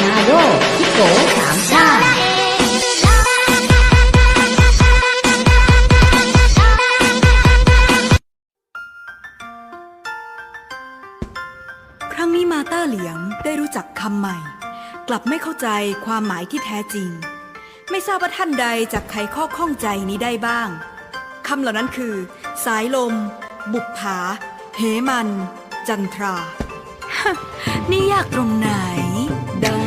ครั้งนี้มาต้าเหลียงได้รู้จักคำใหม่ กลับไม่เข้าใจความหมายที่แท้จริง ไม่ทราบว่าท่านใดจะไขข้อข้องใจนี้ได้บ้างคำเหล่านั้นคือ สายลม บุกผาเหมัน จันทรา นี่ยากตรงไหน